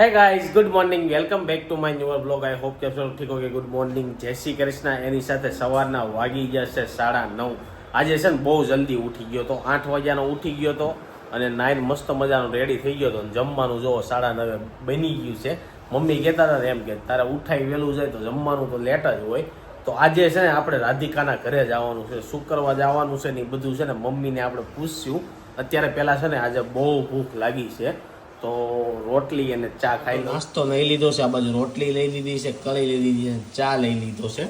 Hey guys good morning welcome back to my newer blog I hope કે સૌ ઠીક okay good morning જય શ્રી કૃષ્ણ. એની સાથે સવારના વાગી ગયા છે સાડા નવ. આજે છે ને બહુ જલ્દી ઉઠી ગયો તો. આઠ વાગ્યાનો ઉઠી ગયો તો અને નાઇન મસ્ત મજાનો રેડી થઈ ગયો તો. અને જમવાનું જોવો સાડા નવે બની ગયું છે. મમ્મી કહેતા હતા એમ કે, તારે ઉઠાઈ વહેલું જાય તો જમવાનું તો લેટ જ હોય. તો આજે છે ને આપણે રાધિકાના ઘરે જવાનું છે. શું કરવા જવાનું છે ને એ બધું છે ને મમ્મીને આપણે પૂછ્યું અત્યારે પહેલાં છે ને આજે બહુ ભૂખ લાગી છે. તો રોટલી અને ચા ખાઈ નાસ્તો લઈ લીધો છે આ બાજુ રોટલી લઈ લીધી છે કળી લઈ લીધી છે ચા લઈ લીધો છે.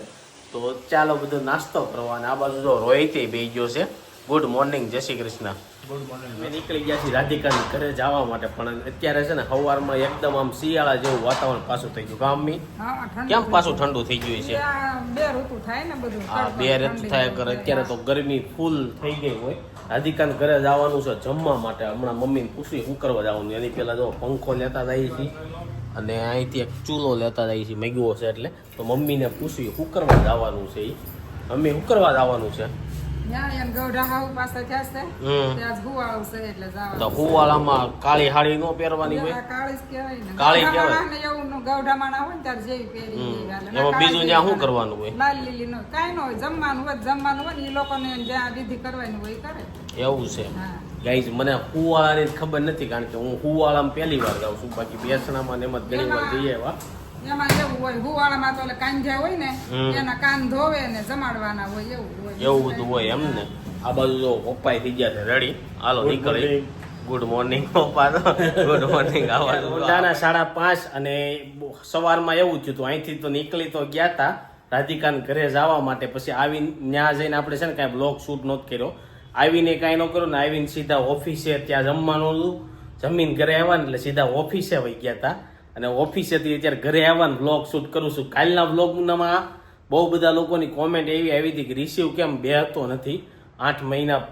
તો ચાલો બધો નાસ્તો કરવા અને આ બાજુ જો રોહિત બે ગયો છે. ગુડ મોર્નિંગ જય શ્રી કૃષ્ણ. મેં નીકળી ગયા છીએ રાધિકાની ઘરે જવા માટે પણ અત્યારે છે ને સવારમાં એકદમ આમ શિયાળા જેવું વાતાવરણ પાછું થઈ ગયું. ગામની કેમ પાછું ઠંડુ થઈ ગયું છે? બે ઋતુ થાય ને બધું. હા બે રત થાય કરે અત્યારે તો ગરમી ફૂલ થઈ ગઈ હોય. રાધિકાને ઘરે જવાનું છે જમવા માટે. હમણાં મમ્મીને પૂછી શું કરવા જવાનું? એની પહેલા જો પંખો લેતા જઈએ છીએ અને અહીંથી એક ચૂલો લેતા જઈએ છીએ મેગવો છે એટલે. તો મમ્મીને પૂછ્યું શું કરવા જવાનું છે એ મમ્મી શું કરવા જવાનું છે? તો હુવાળામાં કાળી ન પહેરવાની હોય? કહેવાય હોય ત્યારે જેવી પહેરી. એમાં બીજું શું કરવાનું હોય? લાલ લીલી નો. કાંઈ ન હોય. જમવાનું હોય જમવાનું હોય ને એ લોકોને જ્યાં વિધિ કરવાની હોય કરે. એવું છે. ગાઈઝ મને હુવાળાની ખબર નથી કારણ કે હું હુવાળામાં પહેલી વાર જાઉં છું. બાકી બેસણામાં ને એમાં ઘણી વાર જઈએ એવા એમાં એવું હોય હુવાળામાં તો કાંજા હોય ને એના કાન ધોવે ને જમાડવાના હોય એવું હોય. એવું બધું હોય એમ ને? આ બાજુ જો પપ્પાએ થઈ ગયા છે રેડી હાલો નીકળી. ગુડ મોર્નિંગ પપ્પા તો. ગુડ મોર્નિંગ આવા સાડા પાંચ અને સવારમાં એવું થયું હતું અહીંથી તો નીકળી તો ગયા હતા રાધિકાન ઘરે જવા માટે પછી આવીને ત્યાં જઈને આપણે છે ને કાંઈ બ્લોગ શૂટ નહોતો કર્યો. આવીને કાંઈ ન કર્યું ને આવીને સીધા ઓફિસે ત્યાં જમવાનું હતું. જમીન ઘરે આવ્યા ને એટલે સીધા ઓફિસે વહી ગયા હતા અને ઓફિસેથી અત્યારે ઘરે આવવાનું બ્લોગ શૂટ કરું છું. કાલના બ્લોગમાં બહુ બધા લોકોની કોમેન્ટ એવી આવી હતી કે રિસીવ કેમ બે હતો નથી? આઠ મહિના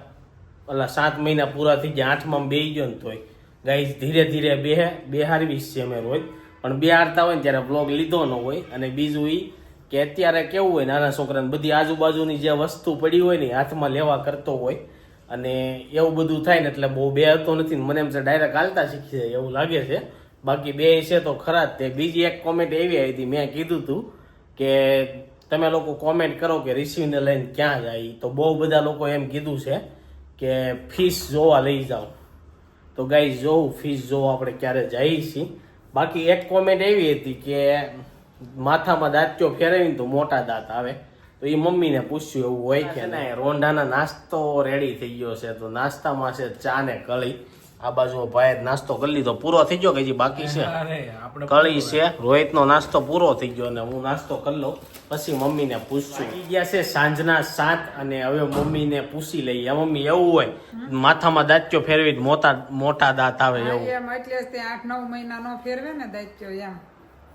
એટલે સાત મહિના પૂરા થઈ ગયા, આઠમાં બે ગયો ને તોય. ગાઈઝ ધીરે ધીરે બે, બેહારવી જ છે અમે રોજ. પણ બે હારતા હોય ને ત્યારે બ્લોગ લીધો ન હોય. અને બીજું એ કે અત્યારે કેવું હોય, નાના છોકરાને બધી આજુબાજુની જે વસ્તુ પડી હોય ને હાથમાં લેવા કરતો હોય. અને એવું બધું થાય ને એટલે બહુ બે હતો નથી મને એમ છે ડાયરેક્ટ હાલતા શીખી જાય એવું લાગે છે. બાકી બે છે તો ખરા જ તે. બીજી એક કોમેન્ટ એવી આવી હતી મેં કીધું હતું કે તમે લોકો કોમેન્ટ કરો કે રિસીવને લઈને ક્યાં જાય. તો બહુ બધા લોકો એમ કીધું છે કે ફીસ જોવા લઈ જાઓ. તો ગાઈ જોઉં ફીસ જોવા આપણે ક્યારે જઈએ છીએ. બાકી એક કોમેન્ટ એવી હતી કે માથામાં દાંત્યો ફેરવીને તો મોટા દાંત આવે. તો એ મમ્મીને પૂછ્યું એવું હોય કે ના રોંઢાના નાસ્તો રેડી થઈ ગયો છે. તો નાસ્તામાં છે ચા ને કળી આ બાજુ ભાઈ નાસ્તો કરી લીધો પૂરો થઈ ગયો કે હજી બાકી છે? કળી છે રોહિતનો નાસ્તો પૂરો થઈ ગયો અને હું નાસ્તો કરી લઉં પછી મમ્મીને પૂછશું. વાગી ગયા છે સાંજના સાત અને હવે મમ્મીને પૂછી લઈએ. મમ્મી એવું હોય. માથામાં દાંત્યો ફેરવી મોટા મોટા દાંત આવે એવું. એટલે આઠ નવ મહિના નો ફેરવે ને દાંત્યો એમ.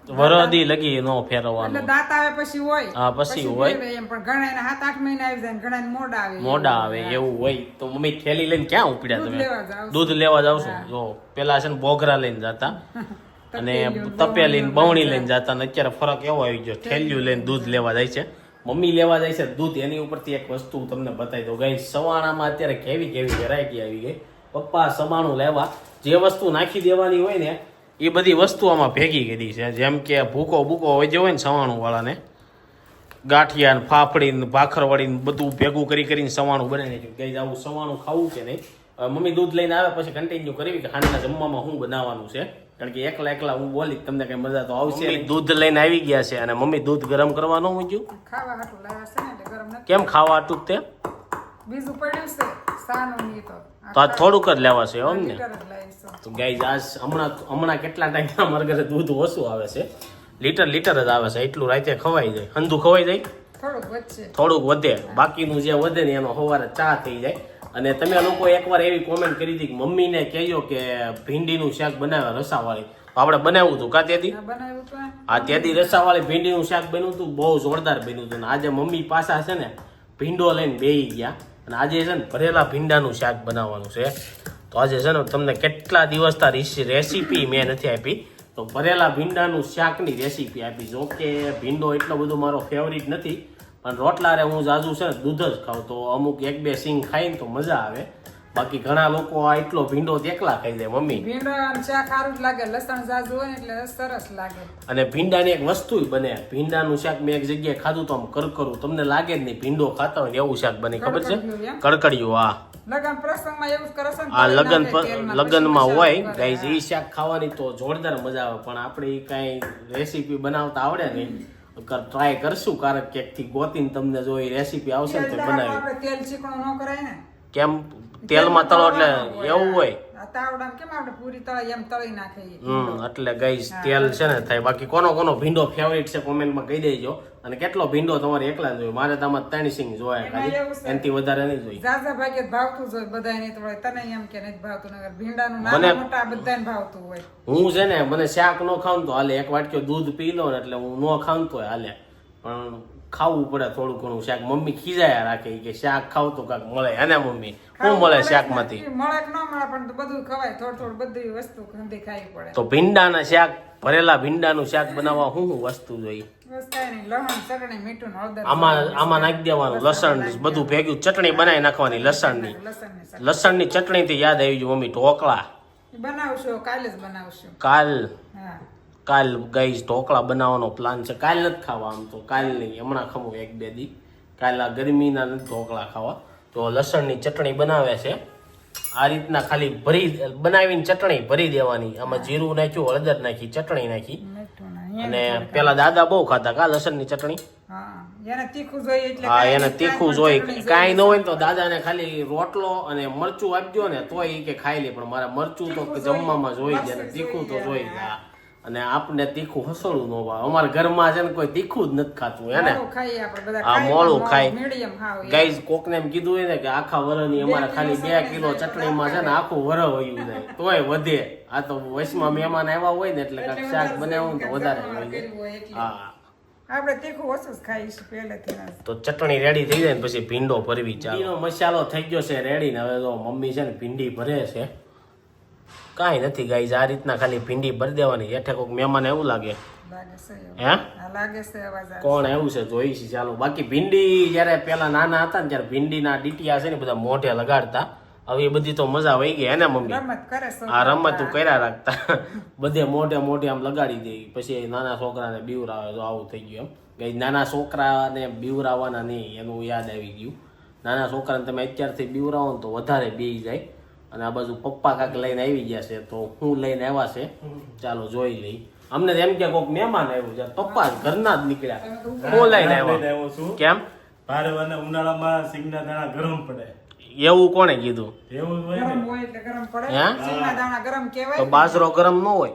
વરદી લગી ન એટલે દાંત આવે પછી હોય. હા, પછી હોય. એમ પણ ઘણા એના સાત આઠ મહિના આવી જાય ઘણા મોડા આવે મોડા આવે એવું હોય. તો મમ્મી થેલી લઈને ક્યાં ઉપડ્યા તમે? દૂધ લેવા જાવ છો? જો પેલા છે ને બોઘરા લઈને જતા. અને તપેલી ને બવણી લઈને જતા. અને અત્યારે ફરક એવો આવી ગયો થેલિયું લઈને દૂધ લેવા જાય છે. મમ્મી લેવા જાય છે દૂધ એની ઉપરથી એક વસ્તુ તમને બતાવી દઉં. ગઈ સવાણામાં અત્યારે કેવી કેવી વેરાયટી આવી ગઈ. પપ્પા સવાણું લેવા. જે વસ્તુ નાખી દેવાની હોય ને એ બધી વસ્તુ આમાં ભેગી કરી છે. જેમ કે ભૂકો ભૂકો હોય જે હોય ને સવાણું વાળાને ગાંઠિયા ને ફાફડી ને ભાખરવડી ને બધું ભેગું કરી કરીને સવાણું બનાવી નાખ્યું ગઈ આવું સવાણું ખાવું કે નહીં? મમ્મી દૂધ લઈને આવે પછી કન્ટિન્યુ કરવી કે હાંજના જમવામાં શું બનાવવાનું છે? કારણ કે એકલા એકલા હું બોલી તમને કઈ મજા તો આવશે દૂધ લઈને આવી ગયા છે અને મમ્મી દૂધ ગરમ કરવાનું મૂક્યું? ખાવા હાટું લાવ્યા છે ને એટલે ગરમ નથી કેમ ખાવા આટું તે? બીજું પડ્યું છે સાનું તો. તો આ થોડુંક જ લેવા છે એમ ને લાવીશું. તો ગાઈઝ આજ હમણાં હમણાં કેટલા ટાઈમ અમારા ઘરે દૂધ ઓછું આવે છે. લીટર લીટર જ આવે છે. એટલું રાતે ખવાઈ જાય. હંધું ખવાઈ જાય? થોડુંક વધે. બાકીનું જે વધે ને એનો સવારે ચા થઈ જાય. અને તમે લોકો એકવાર એવી કોમેન્ટ કરી હતી કે મમ્મીને કહેજો કે ભીંડીનું શાક બનાવે રસાવાળી. આપણે બનાવ્યું હતું કા તેથી આ બનાવ્યું તેથી રસાવાળી ભીંડીનું શાક બન્યું હતું બહુ જોરદાર બન્યું હતું. અને આજે મમ્મી પાસા છે ને ભીંડો લઈને બેહી ગયા. અને આજે છે ને ભરેલા ભીંડાનું શાક બનાવવાનું છે. તો આજે છે ને તમને કેટલા દિવસના તાર રેસીપી મેં નથી આપી. તો ભરેલા ભીંડાનું શાકની રેસીપી આપી. જો કે ભીંડો એટલો બધો મારો ફેવરિટ નથી. પણ રોટલા રે હું જાજુ છે દૂધ જ ખાઉં. તો અમુક એક બે સિંગ ખાઈને તો મજા આવે. બાકી ઘણા લોકો આ એટલો ભીંડો એકલા ખાઈ જાય મમ્મી. ભીંડો શાક સારું જ લાગે લસણ ઝાઝું હોય એટલે સરસ લાગે. અને ભીંડાની એક વસ્તુ બને ભીંડાનું શાક મેં એક જગ્યાએ ખાધું તો આમ કરકરું તમને લાગે જ નહીં ભીંડો ખાતા હોય એવું શાક બને ખબર છે? કડકડિયું? હા. લગન પ્રસંગમાં એવું કરે છે આ લગન લગનમાં હોય. ગાઈઝ એ શાક ખાવાની તો જોરદાર મજા આવે પણ આપણે એ કાંઈ રેસીપી બનાવતા આવડે નહીં. ટ્રાય કરશું કારણ ક્યાંકથી ગોતીને તમને જો એ રેસીપી આવશે ને તો બનાવી તેલ ચીકણું ન કરાય ને. કેમ? તેલમાં તળો એટલે એવું હોય. આ કેમ આપણે પૂરી તળાય એમ તળી નાખે હમ એટલે ગઈ તેલ છે ને થાય. બાકી કોનો કોનો ભીંડો ફેવરિટ છે કોમેન્ટમાં કહી દેજો. અને કેટલો ભીંડો તમારે એકલા જોઈએ મારે તો આમાં ત્રણ સિંગ જોયા ખાલી એનથી વધારે નહીં જોઈ. ઝાઝા ભાગે ભાવતું જ હોય બધાને તો તને એમ કે નહીં ભાવતું નગર ભીંડાનું નાના મોટા બધાને ભાવતું હોય. હું છે ને મને શાક ન ખાવ તો હાલે. એક વાટક્યો દૂધ પી લો ને એટલે હું ન ખાવ તો હાલે. પણ ખાવું પડે થોડું ઘણું. શાક મમ્મી ખીજાયા રાખે કે શાક ખાવ તો કાંઈક મળે. એને મમ્મી શું મળે શાકમાંથી? મળે કે ન મળે પણ બધું ખવાય. થોડું થોડું બધી વસ્તુ ખાવી પડે. તો ભીંડાના શાક ભરેલા ભીંડાનું શાક બનાવવા શું શું વસ્તુ જોઈએ? મીઠું આમાં આમાં નાખી દેવાનું. લસણ બધું ભેગું ચટણી બનાવી નાખવાની લસણની લસણની ચટણીથી યાદ આવી ગયું મમ્મી ઢોકળા. બનાવશો કાલે જ બનાવશું. કાલ. હા. કાલ ગઈ ઢોકળા બનાવવાનો પ્લાન છે. કાલ નથી ખાવા આમ તો કાલ નહીં. હમણાં ખમું એક બે દી. કાલ આ ગરમીના નથી ઢોકળા ખાવા. તો લસણની ચટણી બનાવે છે. આ રીતના ખાલી ભરી બનાવીને ચટણી ભરી દેવાની. આમાં જીરું નાખ્યું હળદર નાખી ચટણી નાખી. અને પેલા દાદા બહુ ખાતા કા લસણની ચટણી? હા એને તીખું જોઈ કાંઈ ન હોય તો દાદાને ખાલી રોટલો અને મરચું આપજો ને તોય કે ખાઈ લે. પણ મારા મરચું તો જમવામાં જોઈ જ અને તીખું તો જોઈ જ હા. અને આપને તીખું હસોળું ન ભાવે. અમારા ઘરમાં છે ને કોઈ તીખું જ નથી ખાતું હે ને? મોળું ખાઈએ આપણે બધા. આ મોળું ખાય. મીડિયમ ખાવ ગાઈઝ કોકને એમ કીધું હોય ને કે આખા વરની અમારે ખાલી બે કિલો ચટણીમાં છે ને આખું વર વયું જાય. તોય વધે. આ તો વચમાં મહેમાન આવ્યા હોય ને એટલે કાંઈક શાક બનાવ્યું તો વધારે હોય હા. આપણે તીખું ઓછું જ ખાઈશું પહેલેથી તો ચટણી રેડી થઈ જાય ને પછી ભીંડો ભરવી ચાલો. મસાલો થઈ ગયો છે રેડી ને હવે તો મમ્મી છે ને ભીંડી ભરે છે. કાંઈ નથી ગાઈઝ આ રીતના ખાલી ભીંડી ભરી દેવાની. હેઠે કોઈક મહેમાન એવું લાગે. હે? આવે. કોણ એવું છે? જોઈ છે ચાલો. બાકી ભીંડી જ્યારે પેલા નાના હતા ને ત્યારે ભીંડીના ડીટીયા છે ને બધા મોઢે લગાડતા. હવે એ બધી તો મજા વહી ગઈ એને મમ્મી મમ્મી? રમત તું આ રમતું કર્યા રાખતા. બધે મોઢે મોઢે આમ લગાડી દે. પછી નાના છોકરાને બીવરાવે તો આવું થઈ ગયું એમ. ગઈ નાના છોકરાને બીવરાવાના નહીં એનું યાદ આવી ગયું. નાના છોકરાને તમે અત્યારથી બીવરાવો ને તો વધારે બી જાય. અને આ બાજુ પપ્પા કાંક લઈને આવી ગયા છે તો હું લઈને આવ્યા છે. ચાલો જોઈ લઈ. અમને એમ કે કોઈક મહેમાન આવ્યું છે. પપ્પા ઘરના જ નીકળ્યા. હું લઈને આવ્યો. છું. કેમ? ભારે અને ઉનાળામાં સિંગના દાણા ગરમ પડે. એવું કોણે કીધું? એવું હોય ગરમ એટલે ગરમ પડે. હે? સિંગના દાણા ગરમ તો બાસરો બાજરો ગરમ ન હોય.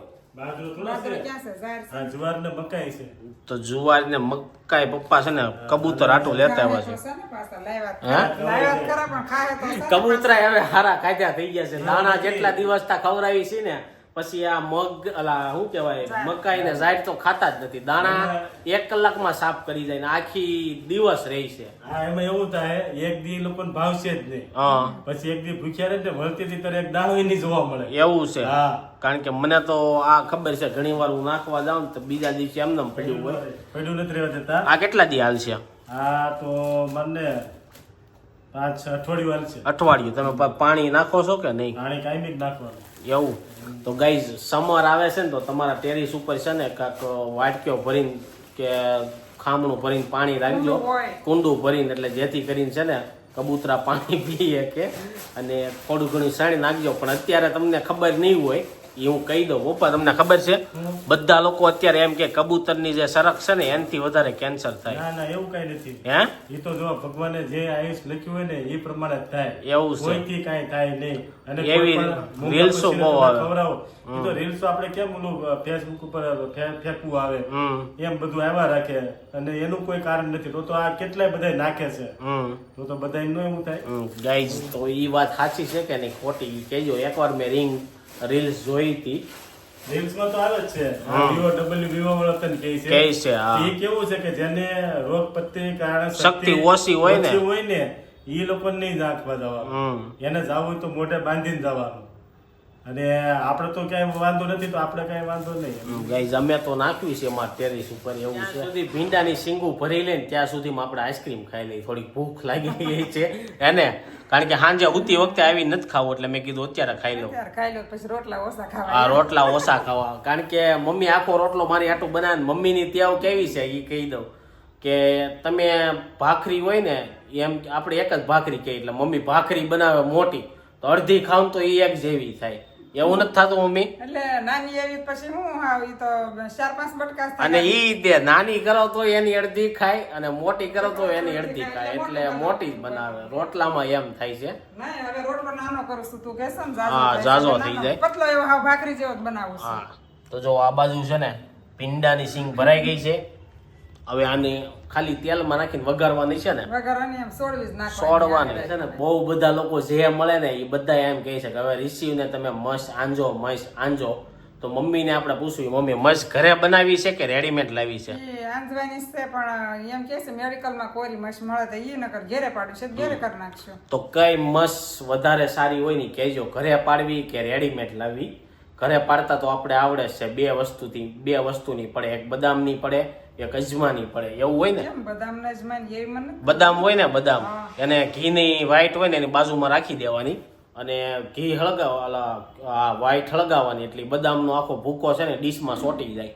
તો જુવાર ને મકાઈ પપ્પા છે ને કબૂતર આટું લેતા આવ્યા છે. કબૂતરા હવે હારા કાઢ્યા થઈ ગયા છે. નાના જેટલા દિવસ તા ખવડાવી છે ને પછી આ મગ અલા શું કહેવાય? મકાઈ ને ઝાડ તો ખાતા જ નથી. દાણા એક કલાકમાં સાફ કરી જાય ને આખી દિવસ રહે છે. આ એમાં એવું થાય એક દી લોકોને ભાવશે જ નહીં. હા. પછી એક દી ભૂખ્યા રહે ને વળતી થી તરફ એક દાણો એની જોવા મળે. એવું છે. હા. કારણ કે મને તો આ ખબર છે ઘણી વાર હું નાખવા જાઉં ને તો બીજા દિવસે એમને એમ પડ્યું હોય. પડ્યું નથી રહેવા દેતા. આ કેટલા દી હાલ છે? હા તો મને પાંચ અઠવાડિયું હાલ છે. અઠવાડિયું. તમે પાણી નાખો છો કે નહીં? પાણી કાયમી જ નાખવાનું. એવું. તો ગાઈઝ સમર આવે છે ને તો તમારા ટેરિસ ઉપર છે ને કાંક વાટક્યો ભરીને કે ખામણું ભરીને પાણી રાખજો. કુંડું ભરીને એટલે જેથી કરીને છે ને કબૂતરા પાણી પીએ કે અને થોડું ઘણું સાણી નાખજો. પણ અત્યારે તમને ખબર નહીં હોય એ હું કહી દઉં. પપ્પા તમને ખબર છે? બધા લોકો અત્યારે એમ કે કબૂતરની જે સરક છે ને એનાથી વધારે કેન્સર થાય. ના ના એવું કઈ નથી. હે? એ તો જો ભગવાને જે આયુષ લખ્યું હોય ને એ પ્રમાણે થાય. એવું છે. કોઈથી કાંઈ થાય નહીં. અને એવી રીલ્સો બહુ આવે. એ તો રીલ્સો આપણે કેમ ઓલું ફેસબુક ઉપર ફેંકવું આવે? એમ બધું આવ્યા રાખે. અને એનું કોઈ કારણ નથી. તો તો આ કેટલાય બધા નાખે છે. તો તો બધા એમનું એવું થાય. ગાઈઝ તો એ વાત સાચી છે કે નહીં? ખોટી. કહેજો એકવાર મેં રિંગ રીલ્સ જોઈ હતી. રીલ્સમાં તો આવે જ છે. વિવો ડબલ્યુ વિવો વાળો તને કહે છે. કહે છે, હા. એ કેવું છે કે જેને રોગ પ્રતિકારક શક્તિ ઓછી હોય ને. ઓછી હોય ને એ લોકોને નહીં નાખવા જવાનું એને જવું હોય તો મોઢે બાંધીને જવાનું. અને આપણે તો ક્યાંય વાંધો નથી તો આપણે કાંઈ વાંધો નહીં. ગાઈઝ અમે તો નાખ્યું છે અમારા ટેરેસ ઉપર એવું છે. સુધી ભીંડાની શીંગું ભરી લઈને ત્યાં સુધીમાં આપણે આઈસ્ક્રીમ ખાઈ લઈ થોડીક ભૂખ લાગી ગઈ છે. એને કારણ કે સાંજે ઉતી વખતે આવી નથી ખાવું એટલે મેં કીધું અત્યારે ખાઈ લઉં. ખાઈ લો પછી રોટલા ઓછા ખાવા રોટલા ઓછા ખાવા. કારણ કે મમ્મી આખો રોટલો મારી આટલું બનાવે ને મમ્મીની ત્યાં કેવી છે એ કહી દઉં કે તમે ભાખરી હોય ને એમ આપણે એક જ ભાખરી કહીએ એટલે મમ્મી ભાખરી બનાવે મોટી તો અડધી ખાવ તો એ એક જેવી થાય. એવું નથી થતું મમ્મી? એટલે નાની એવી પછી હું ઈ તો ચાર પાંચ બટકા અને. ઈ દે નાની કરો તો એની અડધી ખાય અને મોટી કરો તો એની અડધી ખાય. એટલે મોટી જ બનાવે. રોટલામાં એમ થાય છે. નહીં હવે રોટલો નાનો કરું છું. તું હા, જાજો થઈ જાય. પતલો એવો હાવ ભાખરી જેવો જ બનાવું છું. હા. તો જો આ બાજુ છે ને ભીંડાની સિંગ ભરાઈ ગઈ છે. હવે આની ખાલી તેલમાં નાખીને વઘારવાની છે ને સોડવાની છે ને. બહુ બધા લોકો જે મળે ને એ બધા એમ કહે છે કે હવે રિસીવને તમે મસ્ત આંજો મસ્ત આંજો. તો મમ્મીને આપણે પૂછ્યું મમ્મી મસ્ત ઘરે બનાવી છે કે રેડીમેડ લાવી છે? આંજવાની છે પણ એમ કે છે મેડિકલમાં કોરી મસ્ત મળે તો એ નકર ઘેરે પાડ્યું છે ઘરે કરી નાખશું. તો કઈ મસ્ત વધારે સારી હોય ને કહેજો ઘરે પાડવી કે રેડીમેડ લાવવી? ઘરે પાડતા તો આપણે આવડે જ છે બે વસ્તુથી બે વસ્તુની પડે એક બદામની પડે એક અજમાની પડે એવું હોય ને? બદામ હોય ને બદામ. એને ઘીની વ્હાઈટ હોય ને એની બાજુમાં રાખી દેવાની. અને ઘી હળગાવવા વ્હાઈટ હળગાવવાની એટલે બદામનો આખો ભૂકો છે ને ડીશમાં સોટી જાય.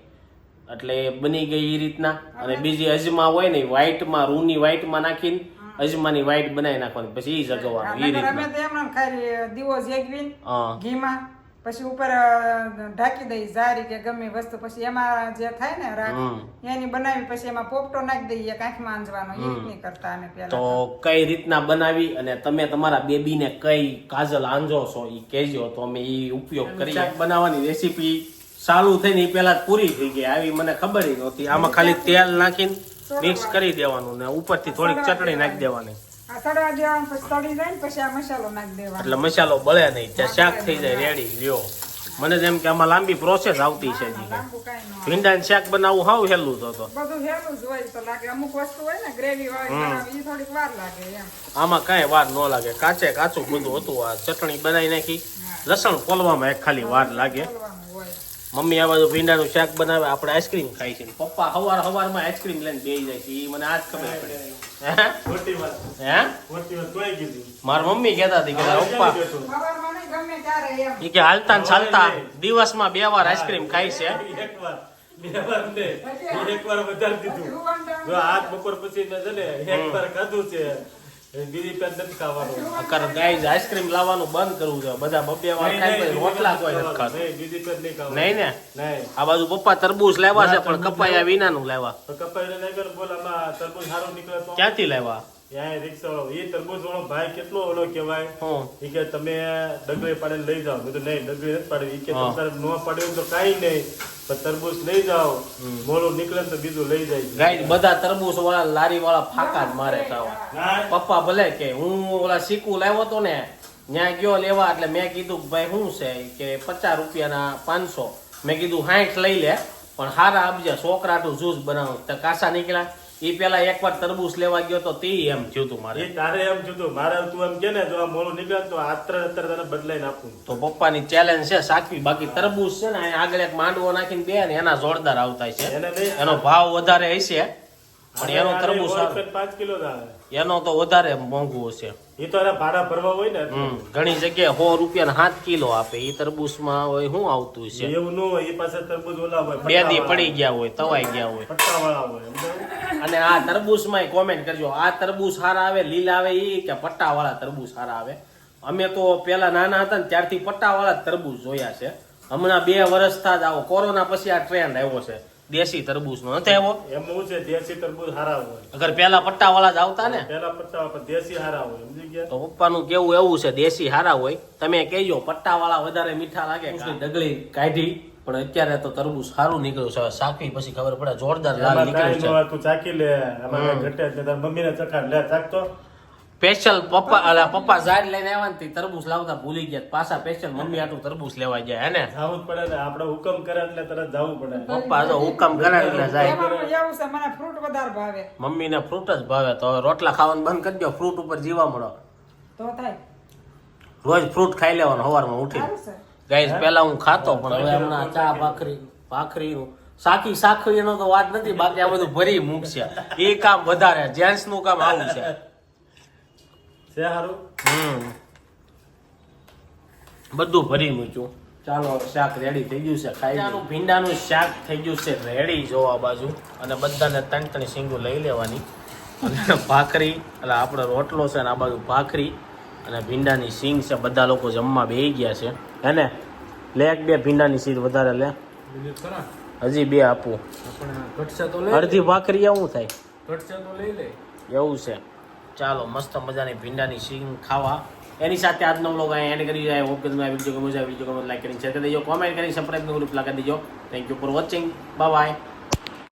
એટલે એ બની ગઈ એ રીતના. અને બીજી અજમા હોય ને વ્હાઈટમાં રૂની વ્હાઈટમાં નાખીને અજમાની વ્હાઈટ બનાવી નાખવાની. પછી એ જગવાનું એ રીતના. દીવો ઘીમાં પછી ઉપર ઢાંકી દઈ જારી કે ગમે વસ્તુ. પછી એમાં જે થાય ને રાખ એની બનાવી પછી એમાં પોપટો નાખી દઈએ કાંઈક માંજવાનો એ રીતની કરતા અમે પહેલા તો કઈ રીતના બનાવી અને તમે તમારા બેબીને કઈ કાજલ આંજો છો એ કહેજો તો અમે એ ઉપયોગ કરી બનાવવાની રેસીપી ચાલુ થઈને એ પહેલા પૂરી થઈ ગઈ. આવી મને ખબર ય નહોતી. આમાં ખાલી તેલ નાખીને મિક્સ કરી દેવાનું ને ઉપરથી થોડીક ચટણી નાખી દેવાની. આ દેવાનું પછી તળી જાય ને પછી આ મસાલો નાખી દેવાનો. એટલે મસાલો બળે નહીં ત્યાં શાક થઈ જાય રેડી લ્યો. મને જેમ કે આમાં લાંબી પ્રોસેસ આવતી છે ભીંડાનું શાક બનાવવું હાવ હેલું તો તો. બધું હેલું જ હોય તો લાગે. અમુક વસ્તુ હોય ને ગ્રેવી હોય થોડીક વાર લાગે એમ. આમાં કાંઈ વાર ન લાગે. કાચે કાચું બધું હતું. આ ચટણી બનાવી નાખી. લસણ પોલવામાં એક ખાલી વાર લાગે. મમ્મી આ બાજુ ભીંડાનું શાક બનાવે. આપણે આઈસ્ક્રીમ ખાઈ છે. પપ્પા હવાર હવારમાં આઈસ્ક્રીમ લઈને બેસી જાય છે. એ મને આજ ખબર પડી. મારી મમ્મી કેતા હતી કે પપ્પા એ કે હાલતા ને ચાલતા દિવસમાં બે વાર આઈસ્ક્રીમ ખાય છે. એક વાર બે વાર ને એક વાર વધારે દીધું. હાથ બપોર પછી છે ને એક વાર ખાધું છે. એ બીજી પેન નથી ખાવાનું. અકર ગાય આઈસ્ક્રીમ લાવવાનું બંધ કરવું છે. બધા બબ્બે વાર ખાય રોટલા કોઈ નથી ખાતું. બીજી પેન નહીં ખાવાનું. નહીં ને? આ બાજુ પપ્પા તરબૂચ લાવ્યા છે પણ કપાયા વિનાનું લાવ્યા. તો નહીં બોલ આમાં તરબૂચ સારું નીકળે તો? ક્યાંથી લાવ્યા? ત્યાં રિક્ષા વાળો એ તરબૂચ વાળો ભાઈ કેટલો ઓલો કહેવાય? કે તમે ડગલે પાડીને લઈ જાઓ. બધું નહીં ડગલે નથી પાડવી. એ કે. તમારે ન પાડ્યું તો કાંઈ નહીં. તરબૂચ લઈ જાઓ. મોડું નીકળે તો બીજું લઈ જાય ગાય બધા તરબૂચ વાળા લારી વાળા ફાકા જ મારે ખાવા પપ્પા ભલે કે હું ઓલા સીકુ લાવ્યો તો ને ત્યાં ગયો લેવા એટલે મેં કીધું કે ભાઈ શું છે? કે પચાસ રૂપિયાના પાંચસો. મેં કીધું સાઠ લઈ લે પણ હારા આપજે છોકરાટું જ્યુસ બનાવું. તો કાસા નીકળ્યા. એ પેલા એકવાર તરબૂચ લેવા ગયો તો તે એમ થયું તું મારે. તારે એમ થયું મારે તું એમ કે ને જો આ મોડું નીકળે તો અત્યારે અત્યારે તને બદલાઈ નાખું. તો પપ્પાની ચેલેન્જ છે સાચવી બાકી તરબૂચ છે ને આગળ એક માંડવો નાખીને બે ને એના જોરદાર આવતા છે. એનો ભાવ વધારે હશે પણ એનો તરબૂચ પાંચ કિલો એનો તો વધારે મોંઘું હશે. એ તો એના ભાડા ભરવા હોય ને. ઘણી જગ્યાએ સો રૂપિયા સાત કિલો આપે. એ તરબૂચમાં હોય શું આવતું છે એવું ન હોય એ પાસે તરબૂચ ઓલા હોય બે દી પડી ગયા હોય તવાઈ ગયા હોય. પટ્ટા વાળા હોય? અને આ તરબૂચમાં કોમેન્ટ કરજો. આ તરબૂચ સારા આવે લીલા આવે ઈ કે પટ્ટા વાળા તરબૂચ સારા આવે. અમે તો પેલા નાના હતા ને ત્યારથી પટ્ટા વાળા તરબૂચ જોયા છે. હમણાં બે વર્ષ જ આવો કોરોના પછી આ ટ્રેન્ડ આવ્યો છે. દેશી તરબૂચ નો નથી આવ્યો? એમ હું છે દેશી તરબૂચ હારા હોય. અગર પેલા પટ્ટા વાળા જ આવતા ને? પેલા પટ્ટા પણ દેશી હારા હોય સમજી ગયા? તો પપ્પાનું કેવું એવું છે દેશી હારા હોય? તમે કહેજો પટ્ટા વાળા વધારે મીઠા લાગે ડગલી કાઢી? પણ અત્યારે તો તરબૂચ સારું નીકળ્યું છે. હવે પછી ખબર પડે જોરદાર લાલ નીકળ્યું છે. તું ચાકી લે. અમારે ઘટે જ તાર મમ્મીને ચખા લે ચાકતો સ્પેશિયલ પપ્પા અલા પપ્પા ઝાડ લઈને આવ્યા ને તે તરબૂચ લાવતા ભૂલી ગયા. પાછા સ્પેશિયલ મમ્મી આટલું તરબૂચ લેવા જાય હે ને? જાવું જ પડે ને. આપણે હુકમ કરે એટલે તરત જવું પડે. પપ્પા જો હુકમ કરે એટલે જાય. એમાં એવું છે મને ફ્રૂટ વધારે ભાવે. મમ્મીને ફ્રૂટ જ ભાવે. તો હવે રોટલા ખાવાનું બંધ કરી દો ફ્રૂટ ઉપર જીવા મળો. તો થાય. રોજ ફ્રૂટ ખાઈ લેવાનું સવારમાં ઉઠી સારું ગાઈસ પહેલા હું ખાતો પણ હવે હમણાં ચા ભાખરી ભાખરીનું. સાકી સાખરીનો તો વાત નથી બાકી આ બધું ભરી મૂકશે. એ કામ વધારે જેન્ટ્સનું કામ આવું છે. છે હારું? હમ. બધું ભરી મૂક્યું. ચાલો શાક રેડી થઈ ગયું છે ખાઈ ભીંડાનું ભીંડાનું શાક થઈ ગયું છે રેડી જોવા બાજુ. અને બધાને ત્રણ ત્રણ શીંગું લઈ લેવાની. અને ભાખરી એટલે આપણો રોટલો છે અને આ બાજુ ભાખરી. અને ભીંડાની સિંગ છે બધા લોકો જમવા બેસી ગયા છે. હે ને? લે એક બે ભીંડાની સીર વધારે લે. હજી બે આપું. અડધી ભાખરી એવું થાય. લઈ લે. એવું છે. ચાલો મસ્ત મજાની ભીંડાની સીંગ ખાવા. એની સાથે આજનો વ્લોગ અહીંયા એન્ડ કરી જાય. હોપ કે તમને આ વીડિયો ગમે છે. વીડિયો ગમે લાઈક કરીને શેર કરી દેજો. કોમેન્ટ કરીને સબસ્ક્રાઈબનું ગ્રુપ લગાવી દેજો. Thank you for watching bye bye